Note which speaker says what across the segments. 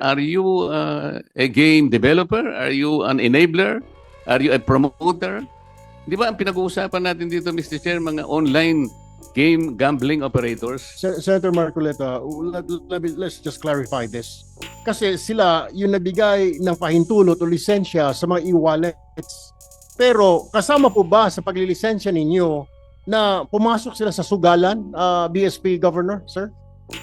Speaker 1: Are you uh, a game developer? Are you an enabler? Are you a promoter? Di ba ang pinag-uusapan natin dito, Mr. Chair, mga online game gambling operators?
Speaker 2: Sen- Senator Marcoleta, let, let let's just clarify this. Kasi sila yung nagbigay ng pahintulot o lisensya sa mga e-wallets. Pero kasama po ba sa paglilisensya ninyo na pumasok sila sa sugalan, uh, BSP Governor, sir?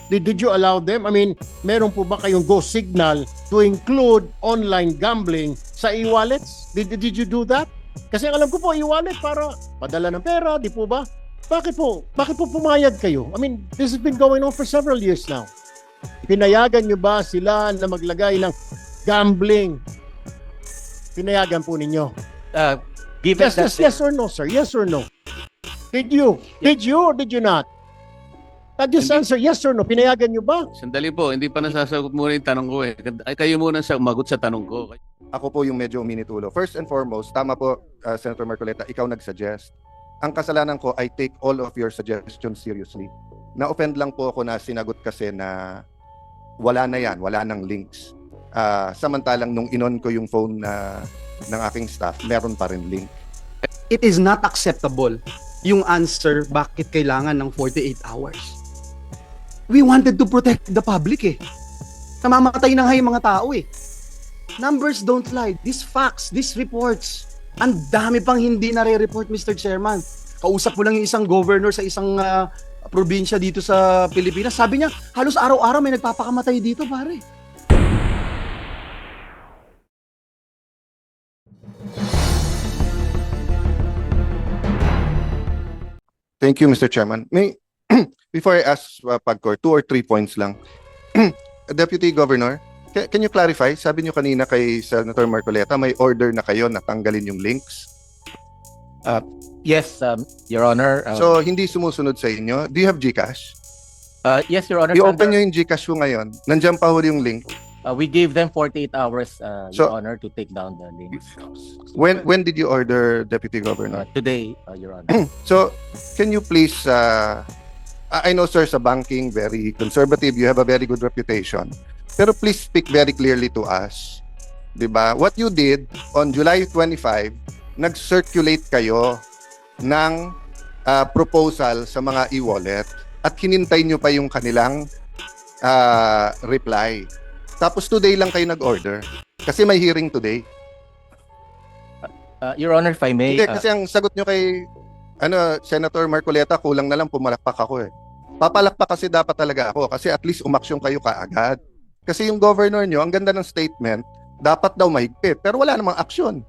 Speaker 2: Did, did you allow them? I mean, meron po ba kayong go signal to include online gambling sa e-wallets? Did, did you do that? Kasi alam ko po, e-wallet para padala ng pera, di po ba? Bakit po? Bakit po pumayag kayo? I mean, this has been going on for several years now. Pinayagan nyo ba sila na maglagay ng gambling? Pinayagan po ninyo.
Speaker 3: Uh, given
Speaker 2: Yes,
Speaker 3: that
Speaker 2: yes, yes or no, sir? Yes or no? Did you? Did you or did you not? Uh, just
Speaker 1: Hindi.
Speaker 2: answer yes or no. Pinayagan nyo ba?
Speaker 1: Sandali po, hindi pa nasasagot muna yung tanong ko eh. Ay, kayo muna sa umagot sa tanong ko.
Speaker 4: ako po yung medyo uminitulo. First and foremost, tama po, uh, Senator Marcoleta, ikaw nag-suggest. Ang kasalanan ko, I take all of your suggestions seriously. Na-offend lang po ako na sinagot kasi na wala na yan, wala nang links. Ah, samantalang nung inon ko yung phone na ng aking staff, meron pa rin link.
Speaker 5: it is not acceptable yung answer bakit kailangan ng 48 hours. We wanted to protect the public eh. Namamatay na nga yung mga tao eh. Numbers don't lie. These facts, these reports, ang dami pang hindi nare-report, Mr. Chairman. Kausap mo lang yung isang governor sa isang ah, probinsya dito sa Pilipinas. Sabi niya, halos araw-araw may nagpapakamatay dito, pare.
Speaker 4: Thank you, Mr. Chairman. May, before I ask uh, Pagcor, two or three points lang. Deputy Governor, ca- can you clarify? Sabi niyo kanina kay Senator Marcoleta, may order na kayo na tanggalin yung links.
Speaker 3: yes, um, Your Honor. uh,
Speaker 4: So, hindi sumusunod sa inyo. Do you have GCash?
Speaker 3: uh, yes, Your Honor.
Speaker 4: I-open nyo yung GCash ko ngayon. Nandiyan pa huli yung link.
Speaker 3: uh, we gave them 48 hours, uh,
Speaker 4: So-
Speaker 3: Your Honor, to take down the links.
Speaker 4: When when did you order, Deputy
Speaker 3: Uh,
Speaker 4: Governor?
Speaker 3: today, uh, Your Honor.
Speaker 4: So, can you please, uh, I know, sir, sa banking, very conservative. You have a very good reputation. Pero please speak very clearly to us. 'Di ba? What you did on July 25, nag-circulate kayo ng uh, proposal sa mga e-wallet at hinintay nyo pa yung kanilang uh, reply. Tapos today lang kayo nag-order. Kasi may hearing today.
Speaker 3: Uh, Your Honor, if I may,
Speaker 4: Hindi,
Speaker 3: uh,
Speaker 4: kasi ang sagot nyo kay ano, Senator Marcoleta, kulang na lang pumalakpak ako eh. Papalakpak kasi dapat talaga ako kasi at least umaksyon kayo kaagad. Kasi yung governor nyo, ang ganda ng statement, dapat daw mahigpit. Pero wala namang aksyon.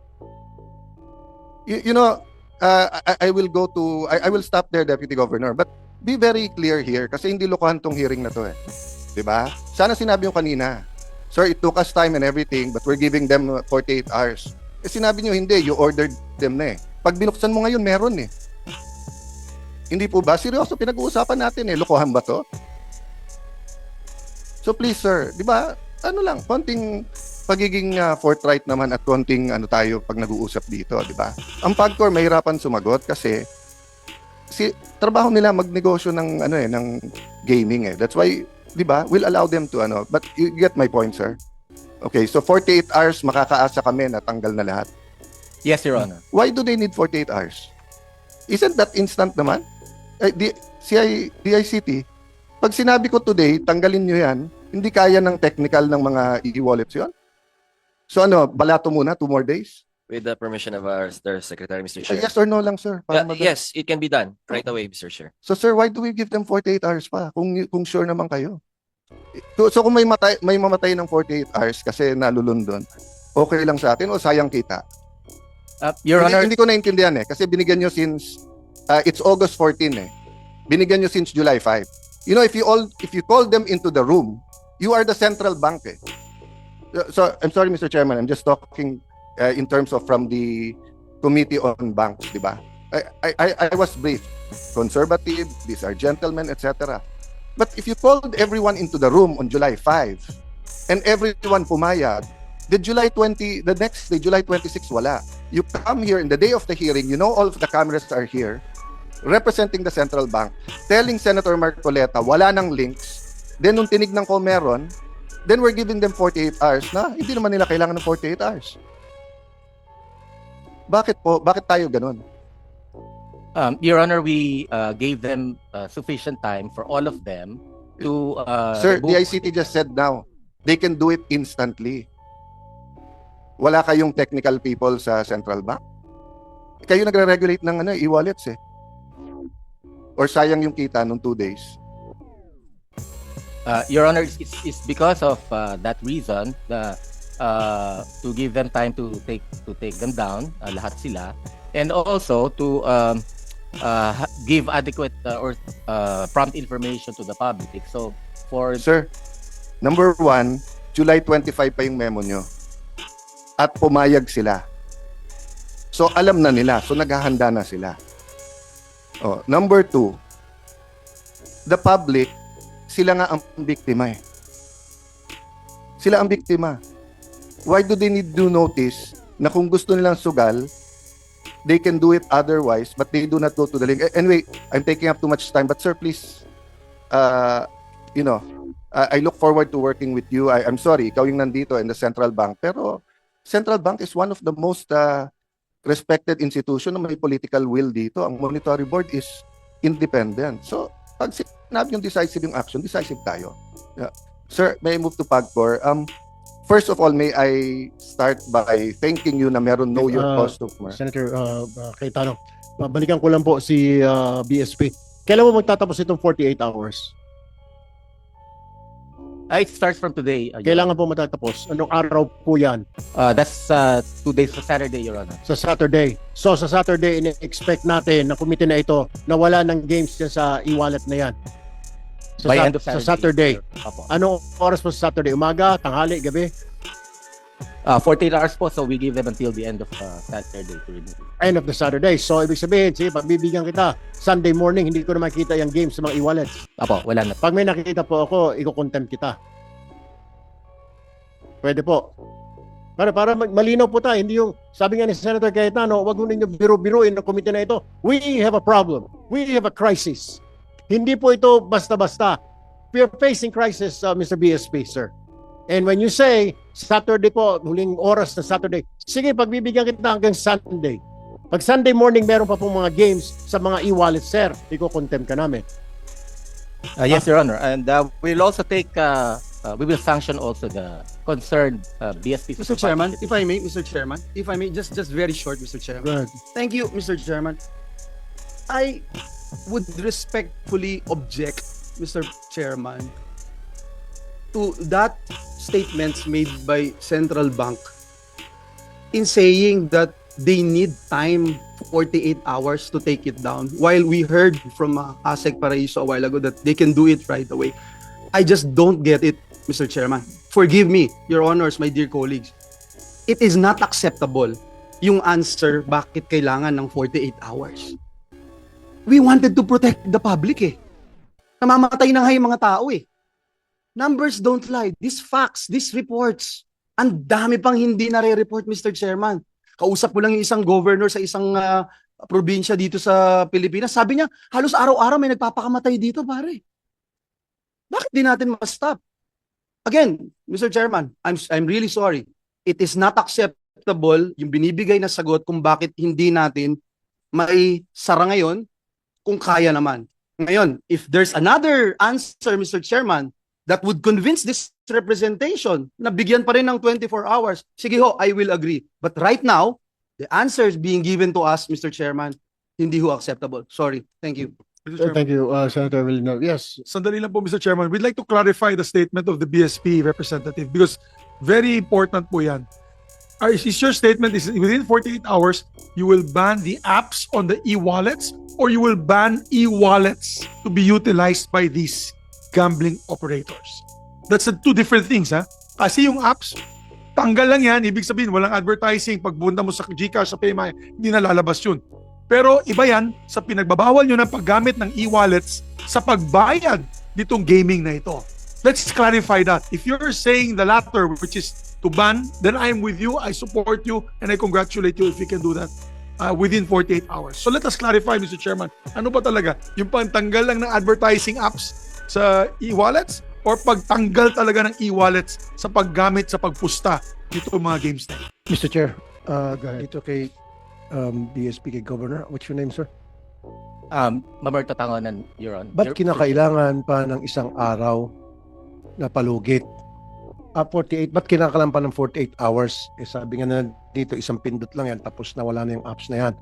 Speaker 4: You, you know, uh, I, I will go to, I, I will stop there, Deputy Governor. But be very clear here kasi hindi lokohan tong hearing na to eh. ba? Sana sinabi yung kanina, Sir, it took us time and everything, but we're giving them uh, 48 hours. Eh sinabi nyo hindi, you ordered them na eh. Pag binuksan mo ngayon, meron eh. Hindi po ba? Seryoso, pinag-uusapan natin eh. Lokohan ba to? So please sir, di ba, ano lang, konting pagiging uh, forthright naman at konting ano tayo pag nag-uusap dito, di ba? Ang Pagcor mahirapan sumagot kasi si trabaho nila magnegosyo ng ano eh ng gaming eh. That's why, di ba? We'll allow them to ano. But you get my point, sir. Okay, so 48 hours makakaasa kami na tanggal na lahat.
Speaker 3: yes, Your Honor.
Speaker 4: Why do they need 48 hours? Isn't that instant naman? Eh, di, CI, DICT, pag sinabi ko today, tanggalin nyo yan, hindi kaya ng technical ng mga e-wallets yun? So ano, balato muna, two more days?
Speaker 6: With the permission of our Third Secretary, Mr.
Speaker 4: Eh,
Speaker 6: Chair.
Speaker 4: yes or no lang, sir? Para
Speaker 6: Uh,
Speaker 4: madali.
Speaker 6: yes, it can be done right away, Mr. Chair.
Speaker 4: So sir, why do we give them 48 hours pa kung kung sure naman kayo? So, so kung may matay, may mamatay ng 48 hours kasi nalulundon, okay lang sa atin o sayang kita?
Speaker 3: Uh, Your
Speaker 4: hindi,
Speaker 3: Honor,
Speaker 4: hindi ko naintindihan eh kasi binigyan nyo since uh, it's August 14 eh. Binigyan nyo since July 5. You know if you all if you call them into the room, you are the central bank eh. So- So I'm sorry Mr. Chairman, I'm just talking uh, in terms of from the Committee on Banks, di ba? I, I I- was briefed. Conservative, these are gentlemen, etc. But if you called everyone into the room on July 5 and everyone pumayag, the July 20, the next day, July 26, wala. You come here in the day of the hearing, you know all of the cameras are here, representing the central bank, telling Senator Marcoleta, wala nang links. Then nung tinignan ko meron, then we're giving them 48 hours na hindi naman nila kailangan ng 48 hours. Bakit po? Bakit tayo ganun?
Speaker 3: Um, Your Honor, we uh, gave them uh, sufficient time for all of them to uh,
Speaker 4: Sir, the
Speaker 3: remove-
Speaker 4: ICT just said now, they can do it instantly. Wala kayong technical people sa central bank? Kayo nagre-regulate ng ano, e-wallets eh. Or sayang yung kita nung two days.
Speaker 3: Uh, Your Honor, it's, it's- because of uh, that reason the uh, to give them time to take to take them down, uh, lahat sila, and also to um, uh, give adequate uh, or uh, prompt information to the public. So for
Speaker 4: Sir, number one, July 25 pa yung memo nyo. At pumayag sila. So, alam na nila. So, naghahanda na sila. Oh, number two, the public, sila nga ang biktima eh. Sila ang biktima. Why do they need to notice na kung gusto nilang sugal, they can do it otherwise, but they do not go to the link. Anyway, I'm taking up too much time, but sir, please, uh, you know, I I look forward to working with you. I, I'm sorry, ikaw yung nandito in the central bank. Pero central bank is one of the most uh, respected institution na may political will dito. Ang monetary board is independent. So, pag sinabi yung decisive yung action, decisive tayo. Yeah. Sir, may I move to PAGCOR? Um, first of all, may I start by thanking you na meron know your
Speaker 2: Uh,
Speaker 4: customer.
Speaker 2: Senator uh, uh, Cayetano, balikan ko lang po si uh, BSP. Kailan mo magtatapos itong 48 hours?
Speaker 3: Uh, it starts from today. Uh, Your
Speaker 2: Kailangan po matatapos. Anong araw po yan?
Speaker 3: Uh, that's uh, two days Saturday, Your Honor.
Speaker 2: Sa Saturday. So sa Saturday, in-expect natin na committee na ito na wala ng games dyan sa e-wallet na yan. Sa,
Speaker 3: By
Speaker 2: Sat-
Speaker 3: end of Saturday.
Speaker 2: sa Saturday.
Speaker 3: Opo.
Speaker 2: Anong oras po sa Saturday? Umaga, tanghali, gabi?
Speaker 3: Uh, 48 hours po, so we give them until the end of uh, Saturday to remove.
Speaker 2: End of the Saturday. So ibig sabihin, sige, pagbibigyan kita, Sunday morning, hindi ko na makita yung games sa mga e-wallets.
Speaker 3: Opo, wala na.
Speaker 2: Pag may nakikita po ako, iko-contempt kita. Pwede po. Para para malinaw po tayo, hindi yung sabi nga ni Senator Cayetano, wag mo ninyo biro-biruin ng komite na ito. We have a problem. We have a crisis. Hindi po ito basta-basta. We are facing crisis, uh, Mr. BSP, sir. And when you say Saturday po, huling oras na Saturday, sige, pagbibigyan kita hanggang Sunday. Pag Sunday morning, meron pa pong mga games sa mga e-wallet, sir. Iko-contempt ka namin.
Speaker 3: Uh, yes, Your Honor. And uh, we'll also take, uh, uh, we will sanction also the concerned uh, BSP.
Speaker 5: Mr. Chairman, if I may, Mr. Chairman, if I may, just just very short, Mr. Chairman.
Speaker 2: Good.
Speaker 5: Thank you, Mr. Chairman. I would respectfully object, Mr. Chairman, to that statements made by Central Bank in saying that they need time 48 hours to take it down while we heard from uh, Asek Paraiso a while ago that they can do it right away I just don't get it Mr. Chairman forgive me your honors my dear colleagues it is not acceptable yung answer bakit kailangan ng 48 hours. We wanted to protect the public eh. Namamatay na nga yung mga tao eh. Numbers don't lie. These facts, these reports, ang dami pang hindi nare-report, Mr. Chairman. Kausap ko lang yung isang governor sa isang ah, probinsya dito sa Pilipinas. Sabi niya, halos araw-araw may nagpapakamatay dito, pare. Bakit di natin ma-stop? Again, Mr. Chairman, I'm I'm really sorry. It is not acceptable yung binibigay na sagot kung bakit hindi natin mai sara ngayon kung kaya naman. Ngayon, if there's another answer, Mr. Chairman, that would convince this representation na bigyan pa rin ng 24 hours, sige ho, I will agree. But right now, the answer is being given to us, Mr. Chairman, hindi ho acceptable. Sorry. Thank you.
Speaker 7: Mr. Chairman.
Speaker 2: Thank you, uh, Senator Villeneuve. Yes,
Speaker 7: Sandali lang po, Mr. Chairman. We'd like to clarify the statement of the BSP representative because very important po yan. Are- Is your statement is within 48 hours, you will ban the apps on the e-wallets or you will ban e-wallets to be utilized by these gambling operators? That's the two different things, ha? Kasi yung apps, tanggal lang yan. Ibig sabihin, walang advertising. Pag punta mo sa Gcash, sa PayMaya, hindi na lalabas yun. Pero iba yan sa pinagbabawal nyo ng paggamit ng e-wallets sa pagbayad nitong gaming na ito. Let's clarify that. If you're saying the latter, which is to ban, then I'm with you, I support you, and I congratulate you if you can do that uh, within 48 hours. So let us clarify, Mr. Chairman, ano ba talaga? Yung pantanggal lang ng advertising apps sa e-wallets or pagtanggal talaga ng e-wallets sa paggamit sa pagpusta dito mga games na.
Speaker 8: Mr. Chair, uh,
Speaker 2: Go ahead.
Speaker 8: dito kay um, BSP kay Governor, what's your name, sir?
Speaker 3: Um, Mamerto Tangonan, Your Honor.
Speaker 8: Ba't
Speaker 3: Your-
Speaker 8: kinakailangan pa ng isang araw na palugit? Ah, 48, ba't kinakailangan pa ng 48 hours? Eh, sabi nga na dito, isang pindot lang yan, tapos nawala na yung apps na yan.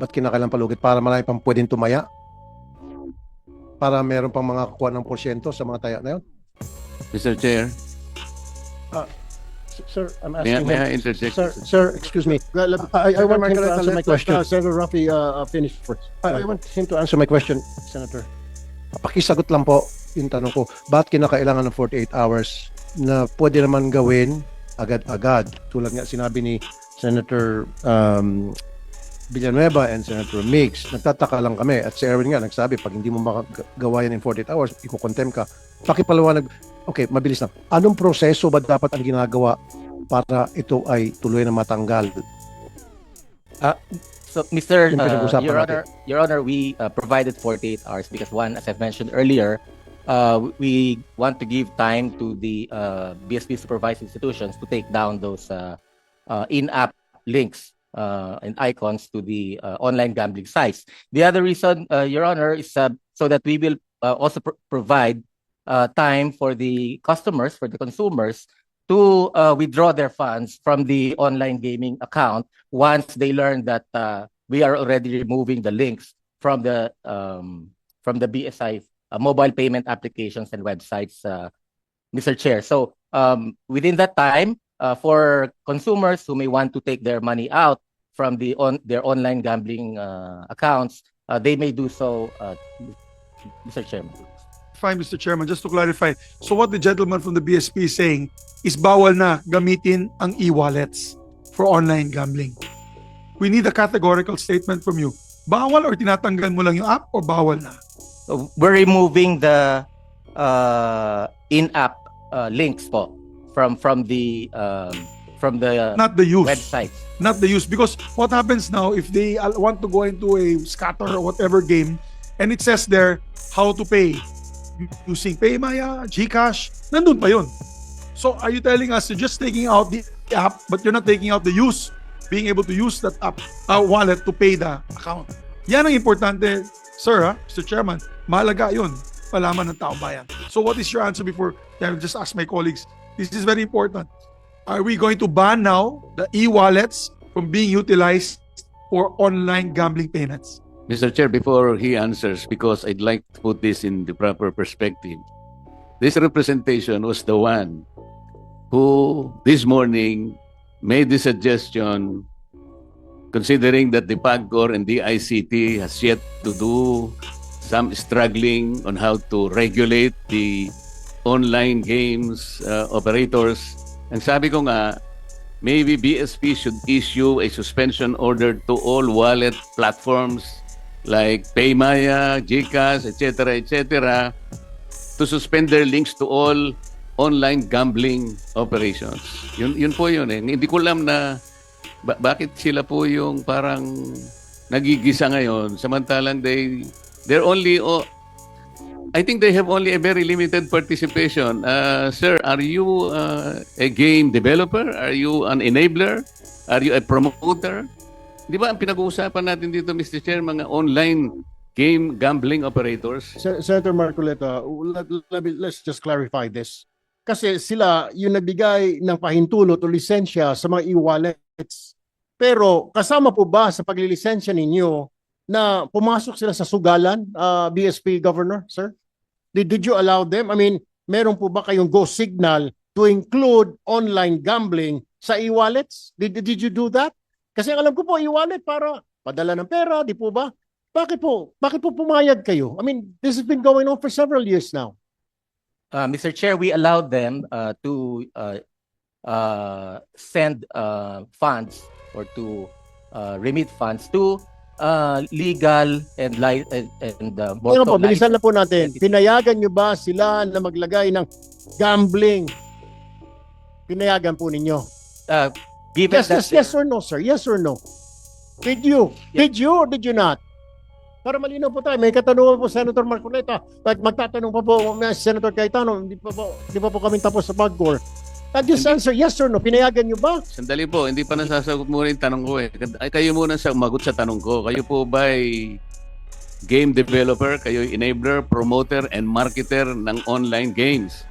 Speaker 8: Ba't kinakailangan palugit? Para marami pang pwedeng tumaya? Para meron pang mga kukuha ng porsyento sa mga taya na yun?
Speaker 1: Mr. Chair,
Speaker 8: Sir, I'm
Speaker 1: may,
Speaker 8: asking
Speaker 1: may
Speaker 8: him.
Speaker 1: I interject?
Speaker 8: Sir, sir, excuse me. I, I want him to answer my question.
Speaker 2: Uh, Senator Rafi, uh, uh, finish first.
Speaker 8: I, I want him to answer my question, Senator. Pakisagot lang po yung tanong ko. Ba't kinakailangan ng 48 hours na pwede naman gawin agad-agad? Tulad nga sinabi ni Senator um, Villanueva and Senator Mix, nagtataka lang kami. At si Erwin nga nagsabi, pag hindi mo makagawa yan in 48 hours, iko-contempt ka. Pakipaliwanag, okay, mabilis lang. Anong proseso ba dapat ang ginagawa para ito ay tuloy na matanggal?
Speaker 3: So, Mr. Uh, Your
Speaker 8: natin.
Speaker 3: Honor, Your Honor, we uh, provided 48 hours because one, as I've mentioned earlier, uh, we want to give time to the uh, BSP supervised institutions to take down those uh, uh, in-app links uh, and icons to the uh, online gambling sites. The other reason, uh, Your Honor, is uh, so that we will uh, also pro- provide uh, time for the customers, for the consumers, to uh, withdraw their funds from the online gaming account once they learn that uh, we are already removing the links from the um, from the BSI uh, mobile payment applications and websites, uh, Mr. Chair. So um, within that time, uh, for consumers who may want to take their money out from the on their online gambling uh, accounts, uh, they may do so, uh, Mr. Chairman.
Speaker 7: Fine, Mr. Chairman, just to clarify. So what the gentleman from the BSP is saying is bawal na gamitin ang e-wallets for online gambling. We need a categorical statement from you. Bawal or tinatanggal mo lang yung app or bawal na?
Speaker 3: So, we're removing the uh, in-app uh, links po from from the um, from the
Speaker 7: Not the use.
Speaker 3: websites.
Speaker 7: not the use because what happens now if they uh, want to go into a scatter or whatever game and it says there how to pay using Paymaya, Gcash, nandun pa yun. So are you telling us you're just taking out the app but you're not taking out the use, being able to use that app uh, wallet to pay the account. Yan ang importante, sir, ha? Mr. Chairman. Mahalaga yun. Malaman ng taong bayan. So what is your answer before, I will just ask my colleagues. This is very important. Are we going to ban now the e-wallets from being utilized for online gambling payments?
Speaker 1: Mr. Chair, before he answers, because I'd like to put this in the proper perspective, this representation was the one who this morning made the suggestion, considering that the PAGCOR and the ICT has yet to do some struggling on how to regulate the online games uh, operators. Ang sabi ko nga, maybe BSP should issue a suspension order to all wallet platforms like Paymaya, Gcash, etc., etc., to suspend their links to all online gambling operations. Yun, yun po yun eh. Hindi ko alam na ba- bakit sila po yung parang nagigisa ngayon samantalang they they're only oh, I think they have only a very limited participation. Uh, sir, are you uh, a game developer? Are you an enabler? Are you a promoter? Di ba ang pinag-uusapan natin dito, Mr. Chair, mga online game gambling operators?
Speaker 2: Sen- Senator Marcoleta, let, let me- let's just clarify this. Kasi sila yung nagbigay ng pahintulot o lisensya sa mga e-wallets. Pero kasama po ba sa paglilisensya ninyo na pumasok sila sa sugalan, uh, BSP Governor, sir? Did, did you allow them? I mean, meron po ba kayong go signal to include online gambling sa e-wallets? Did, did you do that? Kasi alam ko po, e-wallet para padala ng pera, di po ba? Bakit po? Bakit po pumayag kayo? I mean, this has been going on for several years now.
Speaker 3: Uh, Mr. Chair, we allowed them uh, to uh, uh, send uh, funds or to uh, remit funds to uh, legal and li- and, and uh,
Speaker 2: Pero po,
Speaker 3: also
Speaker 2: bilisan na po natin. Pinayagan nyo ba sila na maglagay ng gambling? Pinayagan po ninyo.
Speaker 3: uh, given
Speaker 2: Yes,
Speaker 3: that
Speaker 2: yes, yes or no, sir? Yes or no? Did you?
Speaker 3: Yes.
Speaker 2: Did you or did you not? Para malinaw po tayo, may katanungan po Senator Marcoleta. At magtatanong pa po Senator Cayetano, hindi pa po, hindi pa po kami tapos sa PAGCOR. Uh, just
Speaker 1: Hindi.
Speaker 2: answer, yes or no, pinayagan niyo ba?
Speaker 1: Sandali po, hindi pa nasasagot muna yung tanong ko eh. Ay, kayo muna sa umagot sa tanong ko. Kayo po ba ay game developer? Kayo ay enabler, promoter, and marketer ng online games?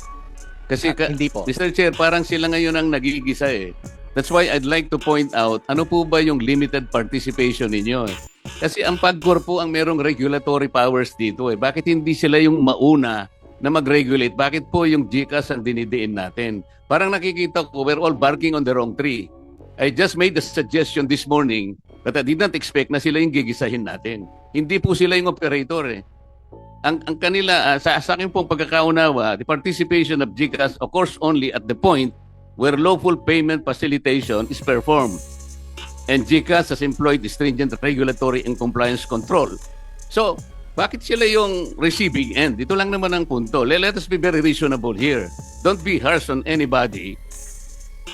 Speaker 1: Kasi ka,
Speaker 3: Hindi po.
Speaker 1: Mr. Chair, parang sila ngayon ang nagigisa eh. That's why I'd like to point out, ano po ba yung limited participation ninyo eh? Kasi ang PAGCOR po ang merong regulatory powers dito eh. Bakit hindi sila yung mauna na mag-regulate? Bakit po yung GCAS ang dinidiin natin? Parang nakikita ko, we're all barking on the wrong tree. I just made a suggestion this morning that I did not expect na sila yung gigisahin natin. Hindi po sila yung operator eh. Ang, ang kanila, ah, sa, sa akin pong pagkakaunawa, the participation of GCAS occurs only at the point where lawful payment facilitation is performed. And GCAS has employed stringent regulatory and compliance control. So, bakit sila yung receiving end? Ito lang naman ang punto. Let, us be very reasonable here. Don't be harsh on anybody.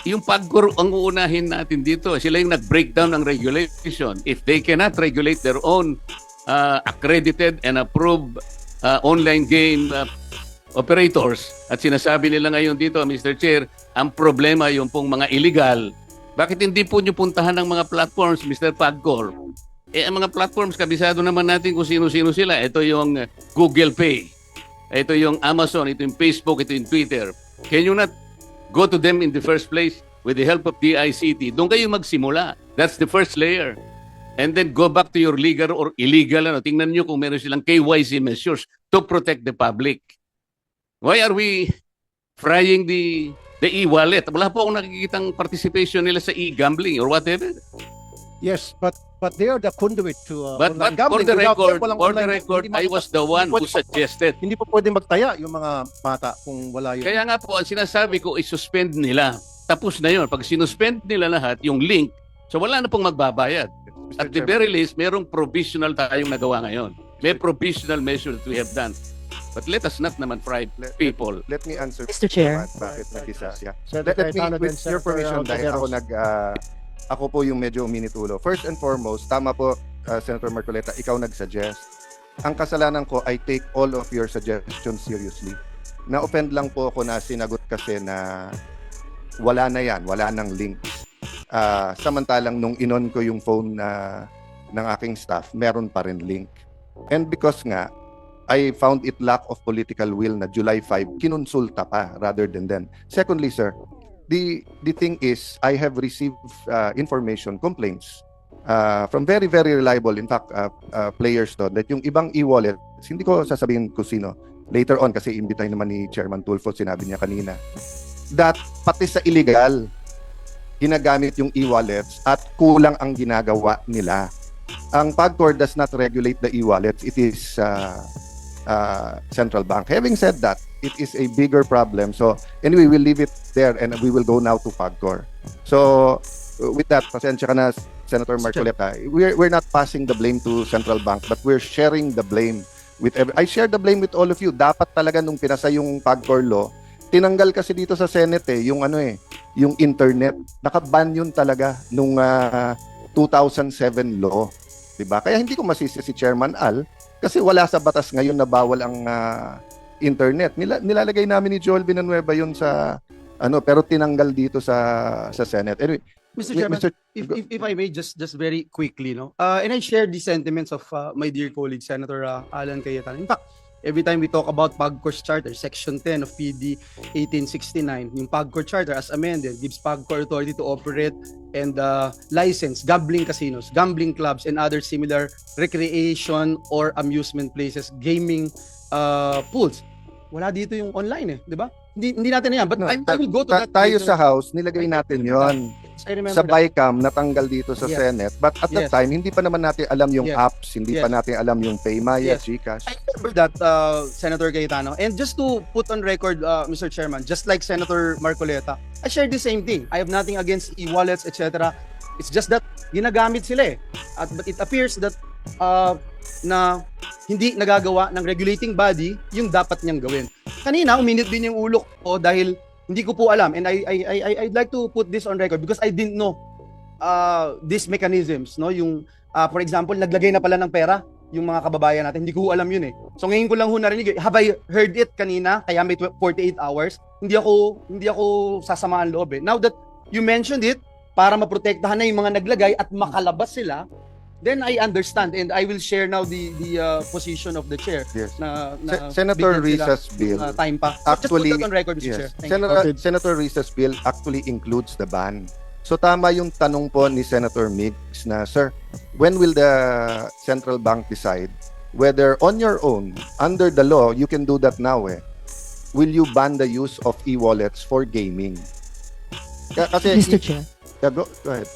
Speaker 1: Yung pagkor ang uunahin natin dito. Sila yung nag-breakdown ng regulation. If they cannot regulate their own uh, accredited and approved uh, online game uh, operators at sinasabi nila ngayon dito, Mr. Chair, ang problema yung pong mga illegal. Bakit hindi po nyo puntahan ng mga platforms, Mr. Pagcor? Eh, ang mga platforms, kabisado naman natin kung sino-sino sila. Ito yung uh, Google Pay. Ito yung Amazon, ito yung Facebook, ito yung Twitter. Can you not go to them in the first place with the help of DICT? Doon kayo magsimula. That's the first layer. And then go back to your legal or illegal. Ano. Tingnan nyo kung meron silang KYC measures to protect the public. Why are we frying the the e-wallet? Wala po akong nakikitang participation nila sa e-gambling or whatever.
Speaker 8: Yes, but but they are the conduit to uh,
Speaker 1: But,
Speaker 8: online
Speaker 1: but for
Speaker 8: gambling.
Speaker 1: the
Speaker 8: Without them,
Speaker 1: record,
Speaker 8: walang
Speaker 1: for the
Speaker 8: online-
Speaker 1: record,
Speaker 8: hindi
Speaker 1: I
Speaker 8: makita-
Speaker 1: was the one who
Speaker 8: pwede
Speaker 1: suggested.
Speaker 8: Hindi po pwede magtaya yung mga bata kung wala yun.
Speaker 1: Kaya nga po, ang sinasabi ko, i-suspend nila. Tapos na yun. Pag sinuspend nila lahat, yung link, so wala na pong magbabayad.
Speaker 4: Mr.
Speaker 1: At the
Speaker 4: Chairman,
Speaker 1: very least, merong provisional tayong nagawa ngayon. May provisional measure that we have done. But let us not naman fry
Speaker 4: let,
Speaker 1: people.
Speaker 4: let me answer
Speaker 9: Mr. Chair.
Speaker 4: Bakit-.
Speaker 2: Senator
Speaker 4: Let, let me, with your
Speaker 2: Senator,
Speaker 4: permission,
Speaker 2: uh,
Speaker 4: dahil ako nag, ah, ako po yung medyo uminitulo. First and foremost, tama po, ah, Senator Marcoleta, ikaw nag-suggest. Ang kasalanan ko, I take all of your suggestions seriously. Na-offend lang po ako na sinagot kasi na wala na yan, wala nang links. Ah, samantalang nung inon ko yung phone na ng aking staff, meron pa rin link. And because nga, I found it lack of political will na July 5, kinonsulta pa rather than then. Secondly, sir, the the thing is, I have received uh, information, complaints uh, from very, very reliable, in fact, uh, uh, players to, that yung ibang e-wallet, hindi ko sasabihin kung sino, later on, kasi imbitahin naman ni Chairman Tulfo, sinabi niya kanina, that pati sa illegal, ginagamit yung e-wallets at kulang ang ginagawa nila. Ang PAGCOR does not regulate the e-wallets. It is uh, uh, central bank. Having said that, it is a bigger problem. So anyway, we'll leave it there and we will go now to PAGCOR. So uh, with that, pasensya ka na, Senator Marcoleta. We're, we're not passing the blame to central bank, but we're sharing the blame with every, I share the blame with all of you. Dapat talaga nung pinasa yung PAGCOR law, tinanggal kasi dito sa Senate eh, yung ano eh, yung internet. Nakaban yun talaga nung ah, 2007 law. 'Di ba? Kaya hindi ko masisi si Chairman Al kasi wala sa batas ngayon na bawal ang ah, internet. Nila, nilalagay namin ni Joel Villanueva yun sa ano pero tinanggal dito sa sa Senate. Anyway,
Speaker 5: Mr. Chairman,
Speaker 4: Mr.
Speaker 5: if, if, if I may, just just very quickly, no? Uh, and I share the sentiments of uh, my dear colleague, Senator uh, Alan Cayetano. In fact, every time we talk about PAGCOR's charter, Section 10 of PD 1869, yung PAGCOR charter as amended gives PAGCOR authority to operate and uh, license gambling casinos, gambling clubs, and other similar recreation or amusement places, gaming uh, pools. Wala dito yung online eh, di ba? Hindi, hindi natin na yan. But
Speaker 4: No,
Speaker 5: I, I will go to
Speaker 4: ta-
Speaker 5: that
Speaker 4: tayo
Speaker 5: later.
Speaker 4: sa House, nilagay natin yon
Speaker 5: I remember
Speaker 4: sa
Speaker 5: that.
Speaker 4: BICAM natanggal dito sa
Speaker 5: Yes.
Speaker 4: Senate but at that
Speaker 5: Yes.
Speaker 4: time hindi pa naman natin alam yung
Speaker 5: Yes.
Speaker 4: apps hindi pa
Speaker 5: Yes.
Speaker 4: natin alam yung Paymaya,
Speaker 5: Yes.
Speaker 4: GCash
Speaker 5: I remember that, uh, Senator Cayetano. And just to put on record, uh, Mr. Chairman, just like Senator Marcoleta, I share the same thing. I have nothing against e-wallets, etc. It's just that ginagamit sila eh. At, but it appears that uh, na hindi nagagawa ng regulating body yung dapat niyang gawin. Kanina, uminit din yung ulo ko dahil hindi ko po alam. And I, I, I, I'd like to put this on record because I didn't know uh, these mechanisms. No? Yung, uh, for example, naglagay na pala ng pera yung mga kababayan natin. Hindi ko alam yun eh. So ngayon ko lang ho narinig. eh. Have I heard it kanina? Kaya may tw- 48 hours. Hindi ako hindi ako sasamaan loob eh. Now that you mentioned it, para maprotektahan na yung mga naglagay at makalabas sila, then I understand and I will share now the the uh, position of the chair
Speaker 4: Yes.
Speaker 5: na, na
Speaker 4: Se- Senator Risa's bill
Speaker 5: uh, time pa.
Speaker 4: actually-
Speaker 5: Just put that on record, Mr. Chair.
Speaker 4: Yes.
Speaker 5: Thank you.
Speaker 4: Senator,
Speaker 2: Okay.
Speaker 4: Senator Risa's bill actually includes the ban. So tama yung tanong po ni Senator Mix na, Sir, when will the central bank decide whether on your own, under the law, you can do that now eh, will you ban the use of e-wallets for gaming? Ka- Kasi,
Speaker 9: Mr. Chair.
Speaker 4: Yeah, go, go ahead.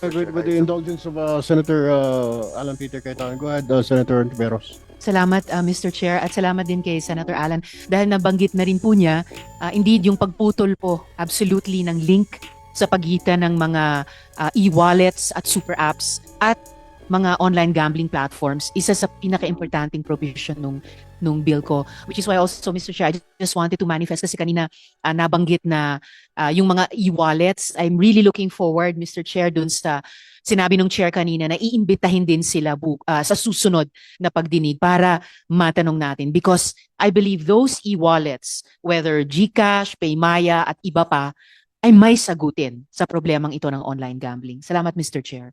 Speaker 2: With, with the indulgence of uh, Senator uh, Alan Peter Cayetano, go ahead, uh, Senator Tiveros.
Speaker 9: Salamat uh, Mr. Chair at salamat din kay Senator Alan dahil nabanggit na rin po niya uh, indeed yung pagputol po absolutely ng link sa pagitan ng mga uh, e-wallets at super apps at mga online gambling platforms isa sa pinaka-importanting provision nung nung bill ko which is why also Mr. Chair I just wanted to manifest kasi kanina uh, nabanggit na uh, yung mga e-wallets I'm really looking forward Mr. Chair dun sa sinabi nung chair kanina na iimbitahin din sila bu- uh, sa susunod na pagdinig para matanong natin because I believe those e-wallets whether GCash, Paymaya at iba pa ay may sagutin sa problemang ito ng online gambling. Salamat Mr. Chair.